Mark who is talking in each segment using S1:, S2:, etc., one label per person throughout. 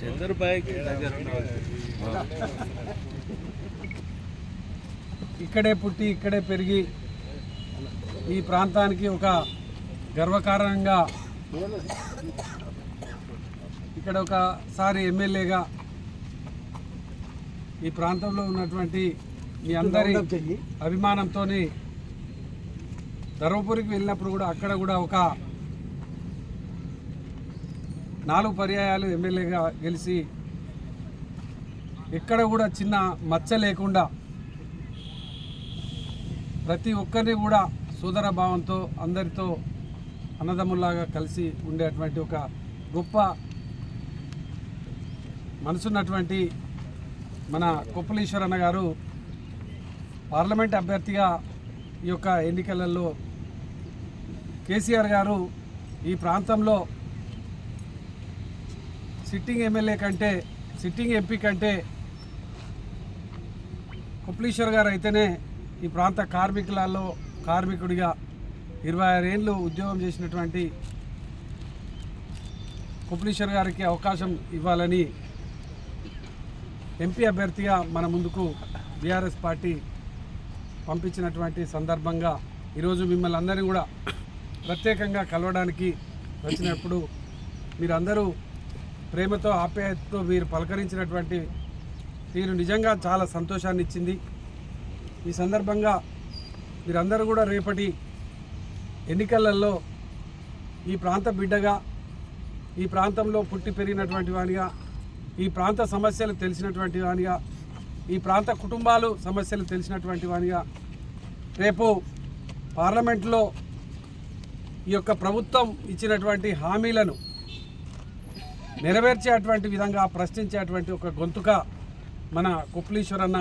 S1: చంద్రబాయికి
S2: ఇక్కడే పుట్టి ఇక్కడే పెరిగి ఈ ప్రాంతానికి ఒక గర్వకారణంగా ఇక్కడ ఒకసారి ఎమ్మెల్యేగా ఈ ప్రాంతంలో ఉన్నటువంటి మీ అందరి అభిమానంతో ధర్మపురికి వెళ్ళినప్పుడు కూడా అక్కడ కూడా ఒక నాలుగు పర్యాయాలు ఎమ్మెల్యేగా గెలిచి ఎక్కడ కూడా చిన్న మచ్చ లేకుండా ప్రతి ఒక్కరిని కూడా సోదర భావంతో అందరితో అన్నదమ్ముల్లాగా కలిసి ఉండేటువంటి ఒక గొప్ప మనసున్నటువంటి మన కొప్పలీశ్వరన్న గారు పార్లమెంట్ అభ్యర్థిగా ఈ యొక్క ఎన్నికలలో కేసీఆర్ గారు ఈ ప్రాంతంలో సిట్టింగ్ ఎమ్మెల్యే కంటే సిట్టింగ్ ఎంపీ కంటే కుప్లీశ్వర్ గారు అయితేనే ఈ ప్రాంత కార్మికులలో కార్మికుడిగా ఇరవై ఆరేళ్ళు ఉద్యోగం చేసినటువంటి కుప్లీశ్వర్ గారికి అవకాశం ఇవ్వాలని ఎంపీ అభ్యర్థిగా మన ముందుకు బీఆర్ఎస్ పార్టీ పంపించినటువంటి సందర్భంగా ఈరోజు మిమ్మల్ని అందరినీ కూడా ప్రత్యేకంగా కలవడానికి వచ్చినప్పుడు మీరందరూ ప్రేమతో ఆప్యాయతతో మీరు పలకరించినటువంటి తీరు నిజంగా చాలా సంతోషాన్ని ఇచ్చింది ఈ సందర్భంగా మీరందరూ కూడా రేపటి ఎన్నికలలో ఈ ప్రాంత బిడ్డగా ఈ ప్రాంతంలో పుట్టి పెరిగినటువంటి వానిగా ఈ ప్రాంత సమస్యలు తెలిసినటువంటి వానిగా ఈ ప్రాంత కుటుంబాలు సమస్యలు తెలిసినటువంటి వానిగా రేపు పార్లమెంట్లో ఈ యొక్క ప్రభుత్వం ఇచ్చినటువంటి హామీలను నెరవేర్చేటువంటి విధంగా ప్రశ్నించేటువంటి ఒక గొంతుక మన కుప్లీశ్వర్ అన్న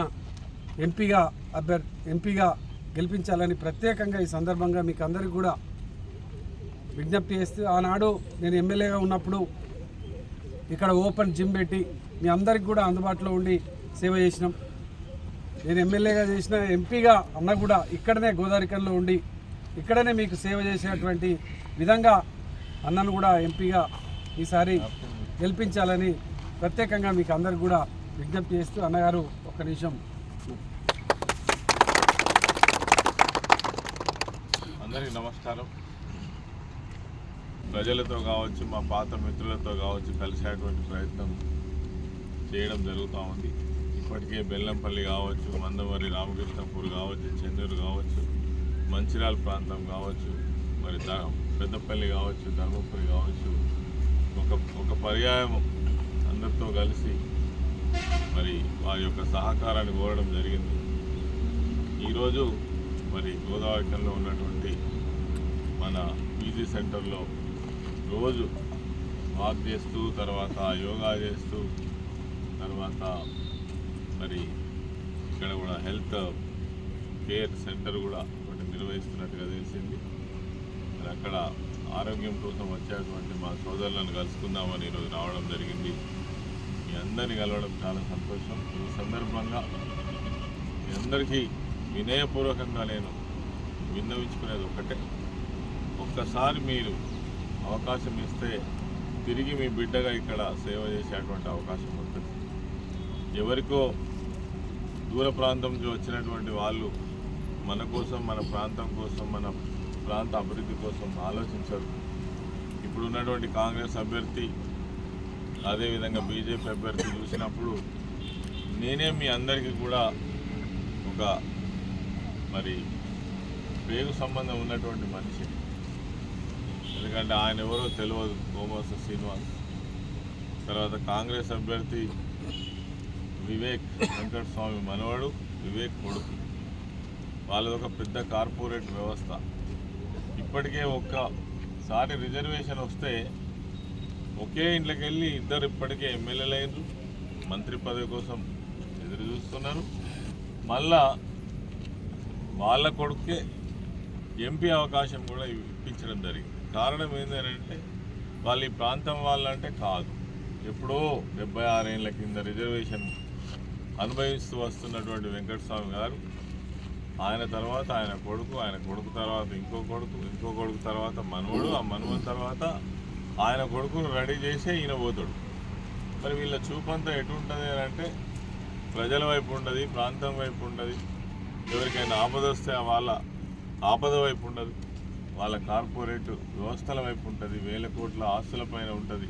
S2: ఎంపీగా అభ్యర్ ఎంపీగా గెలిపించాలని ప్రత్యేకంగా ఈ సందర్భంగా మీకు అందరికీ కూడా విజ్ఞప్తి చేస్తూ ఆనాడు నేను ఎమ్మెల్యేగా ఉన్నప్పుడు ఇక్కడ ఓపెన్ జిమ్ పెట్టి మీ అందరికి కూడా అందుబాటులో ఉండి సేవ చేసినాం. నేను ఎమ్మెల్యేగా చేసిన ఎంపీగా అన్న కూడా ఇక్కడనే గోదావరికంలో ఉండి ఇక్కడనే మీకు సేవ చేసేటువంటి విధంగా అన్నను కూడా ఎంపీగా ఈసారి గెలిపించాలని ప్రత్యేకంగా మీకు అందరికి కూడా విజ్ఞప్తి చేస్తూ అన్నగారు ఒక్క నిమిషం.
S3: అందరికీ నమస్కారం. ప్రజలతో కావచ్చు మా పాత మిత్రులతో కావచ్చు కలిసేటువంటి ప్రయత్నం చేయడం జరుగుతూ ఉంది. ఇప్పటికే బెల్లంపల్లి కావచ్చు మందమరి రామకృష్ణపూర్ కావచ్చు చెన్నూరు కావచ్చు మంచిర్యాల ప్రాంతం కావచ్చు మరి పెద్దపల్లి కావచ్చు ధర్మపురి కావచ్చు ఒక ఒక పర్యాయం అందరితో కలిసి మరి వారి యొక్క సహకారాన్ని కోరడం జరిగింది. ఈరోజు మరి గోదావరికంలో ఉన్నటువంటి మన పీజీ సెంటర్లో రోజు వాక్ చేస్తూ తర్వాత యోగా చేస్తూ తర్వాత మరి ఇక్కడ కూడా హెల్త్ కేర్ సెంటర్ కూడా నిర్వహిస్తున్నట్టుగా తెలిసింది మరి అక్కడ ఆరోగ్యం కోసం వచ్చేటువంటి మా సోదరులను కలుసుకుందామని ఈరోజు రావడం జరిగింది. మీ అందరిని కలవడం చాలా సంతోషం. ఈ సందర్భంగా మీ అందరికీ వినయపూర్వకంగా నేను విన్నవించుకునేది ఒకటే. ఒక్కసారి మీరు అవకాశం ఇస్తే తిరిగి మీ బిడ్డగా ఇక్కడ సేవ చేసేటువంటి అవకాశం ఉంటుంది. ఎవరికో దూర ప్రాంతం నుంచి వచ్చినటువంటి వాళ్ళు మన కోసం మన ప్రాంతం కోసం మన ప్రాంత అభివృద్ధి కోసం ఆలోచించరు. ఇప్పుడు ఉన్నటువంటి కాంగ్రెస్ అభ్యర్థి అదేవిధంగా బీజేపీ అభ్యర్థి చూసినప్పుడు నేనే మీ అందరికీ కూడా ఒక మరి పేరు సంబంధం ఉన్నటువంటి మనిషి. ఎందుకంటే ఆయన ఎవరో తెలియదు గోమాస శ్రీనివాస్. తర్వాత కాంగ్రెస్ అభ్యర్థి వివేక్ వెంకటస్వామి మనవడు వివేక్ కొడుకు. వాళ్ళది ఒక పెద్ద కార్పొరేట్ వ్యవస్థ. ఇప్పటికే ఒక్కసారి రిజర్వేషన్ వస్తే ఒకే ఇంట్లోకి వెళ్ళి ఇద్దరు ఇప్పటికే ఎమ్మెల్యేలు అయ్యారు మంత్రి పదవి కోసం ఎదురు చూస్తున్నారు. మళ్ళా వాళ్ళ కొడుకే ఎంపీ అవకాశం కూడా ఇప్పించడం జరిగింది. కారణం ఏంటంటే వాళ్ళు ఈ ప్రాంతం వాళ్ళంటే కాదు. ఎప్పుడో డెబ్బై ఆరేళ్ళ కింద రిజర్వేషన్ అనుభవిస్తూ వస్తున్నటువంటి వెంకటస్వామి గారు ఆయన తర్వాత ఆయన కొడుకు ఆయన కొడుకు తర్వాత ఇంకో కొడుకు ఇంకో కొడుకు తర్వాత మనవడు ఆ మనవడి తర్వాత ఆయన కొడుకును రెడీ చేసే ఈయన పోతాడు. మరి వీళ్ళ చూపంతా ఎటు ఉంటుంది అని అంటే ప్రజల వైపు ఉండదు ప్రాంతం వైపు ఉండదు ఎవరికైనా ఆపద వస్తే వాళ్ళ ఆపద వైపు ఉండదు వాళ్ళ కార్పొరేట్ వ్యవస్థల వైపు ఉంటుంది వేల కోట్ల ఆస్తుల పైన ఉంటుంది.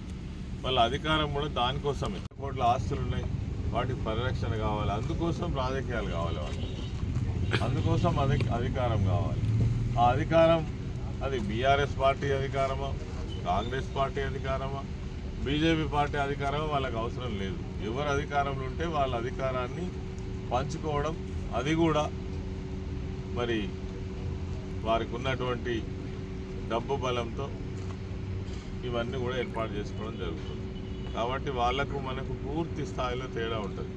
S3: వాళ్ళ అధికారం కూడా దానికోసమే. కోట్ల ఆస్తులు ఉన్నాయి వాటికి పరిరక్షణ కావాలి అందుకోసం రాజకీయాలు కావాలి వాళ్ళు అందుకోసం అధి అధికారం కావాలి. ఆ అధికారం అది బీఆర్ఎస్ పార్టీ అధికారమా? కాంగ్రెస్ పార్టీ అధికారమా? బీజేపీ పార్టీ అధికారమా? వాళ్ళకి అవసరం లేదు. ఎవరు అధికారంలో ఉంటే వాళ్ళ అధికారాన్ని పంచుకోవడం అది కూడా మరి వారికి ఉన్నటువంటి డబ్బు బలంతో ఇవన్నీ కూడా ఏర్పాటు చేసుకోవడం జరుగుతుంది. కాబట్టి వాళ్ళకు మనకు పూర్తి స్థాయిలో తేడా ఉంటుంది.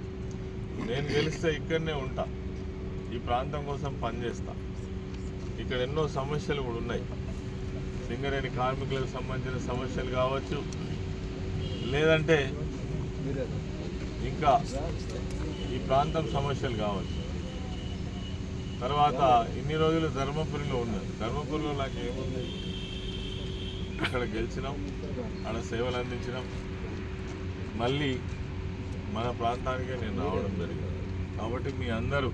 S3: నేను గెలిస్తే ఇక్కడనే ఉంటా. ఈ ప్రాంతం కోసం పనిచేస్తా. ఇక్కడ ఎన్నో సమస్యలు కూడా ఉన్నాయి. సింగరేణి కార్మికులకు సంబంధించిన సమస్యలు కావచ్చు లేదంటే ఇంకా ఈ ప్రాంతం సమస్యలు కావచ్చు. తర్వాత ఇన్ని రోజులు ధర్మపురిలో ఉన్నది. ధర్మపురిలో నాకు ఏముంది? అక్కడ గెలిచినాం అక్కడ సేవలు అందించినాం. మళ్ళీ మన ప్రాంతానికే నేను రావడం జరిగింది. కాబట్టి మీ అందరూ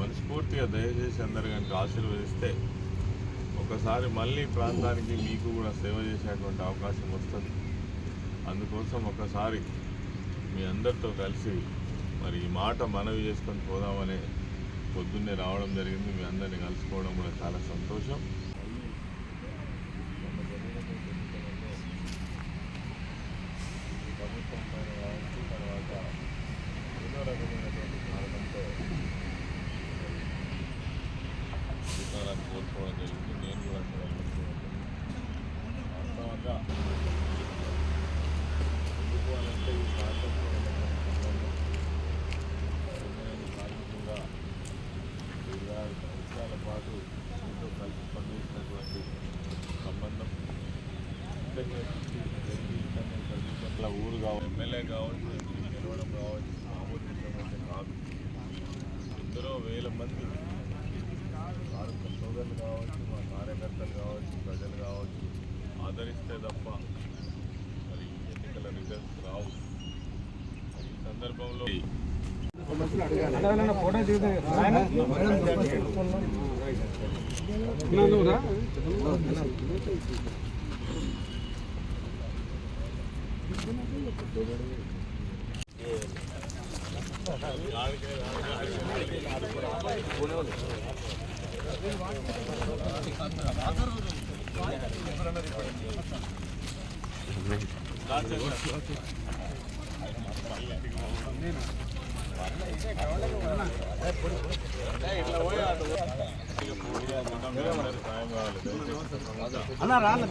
S3: మనస్ఫూర్తిగా దయచేసి అందరు కనుక ఆశీర్వదిస్తే ఒకసారి మళ్ళీ ప్రాంతానికి మీకు కూడా సేవ చేసేటువంటి అవకాశం వస్తుంది. అందుకోసం ఒకసారి మీ అందరితో కలిసి మరి ఈ మాట మనవి చేసుకొని పోదామనే పొద్దున్నే రావడం జరిగింది. మీ అందరిని కలుసుకోవడం కూడా చాలా సంతోషం ప్రభుత్వం పైన కావచ్చు తర్వాత ఏదో రకమైనటువంటి కారణంతో అధికారాన్ని జరిగింది నేను కూడా అక్కడ వాస్తవంగా ఎందుకు అనంటే ఈ ప్రాంతంలో కార్మికంగా ఇరవై ఆరు సంవత్సరాల పాటు ఎంతో కలిసి పనిచేసినటువంటి సంబంధం ఇక్కడనే ఇక్కడనే చదువుకొని ఊరు కావచ్చు ఎమ్మెల్యే కావచ్చు ఎంపీ గెలవడం కావచ్చు మామూలు విషయం అయితే కాదు ఎందరో వేల మంది కార్మిక సోదరులు కావచ్చు మా కార్యకర్తలు కావచ్చు ప్రజలు కావచ్చు ఆదరిస్తే తప్ప మరి ఎన్నికల రిజల్ట్స్ రావు. ఈ సందర్భంలో ఫోటో చూద్దాం
S2: నువ్వురా
S3: సాయం కావాలి దయచేసి.
S2: అన్న రా అన్న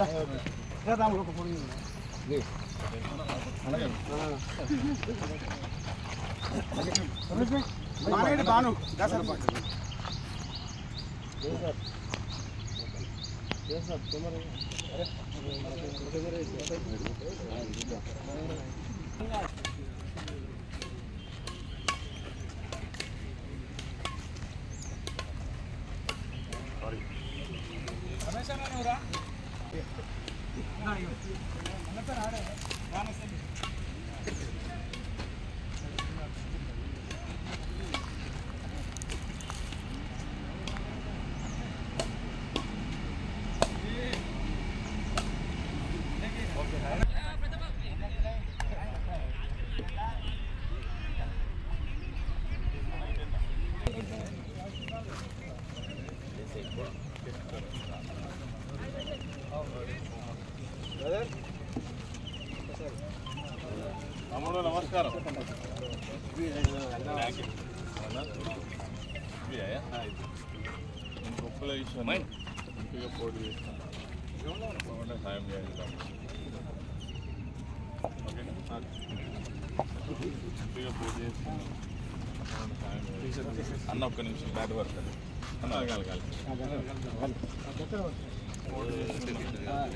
S2: రాము అన్న నువ్వురా మానేడు బాను దసరా
S3: తమ్ముడు నమస్కారం. గొప్పల విషయం ఇంటిగా పోటీ చేస్తాను. సాయం చేయాలి ఇంటిగా పోటీ చేస్తాను. అన్న ఒక్క నిమిషం బ్యాట్ వర్క్ అన్న పోటీ చేస్తున్నాను.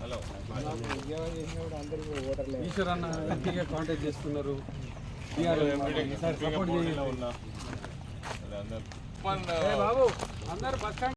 S3: చేయాలి.
S2: ఈశ్వర్ అన్న ఎంపీగా కాంటాక్ట్ చేస్తున్నారు సపోర్ట్ చేయాలి బాబు అందరు బస్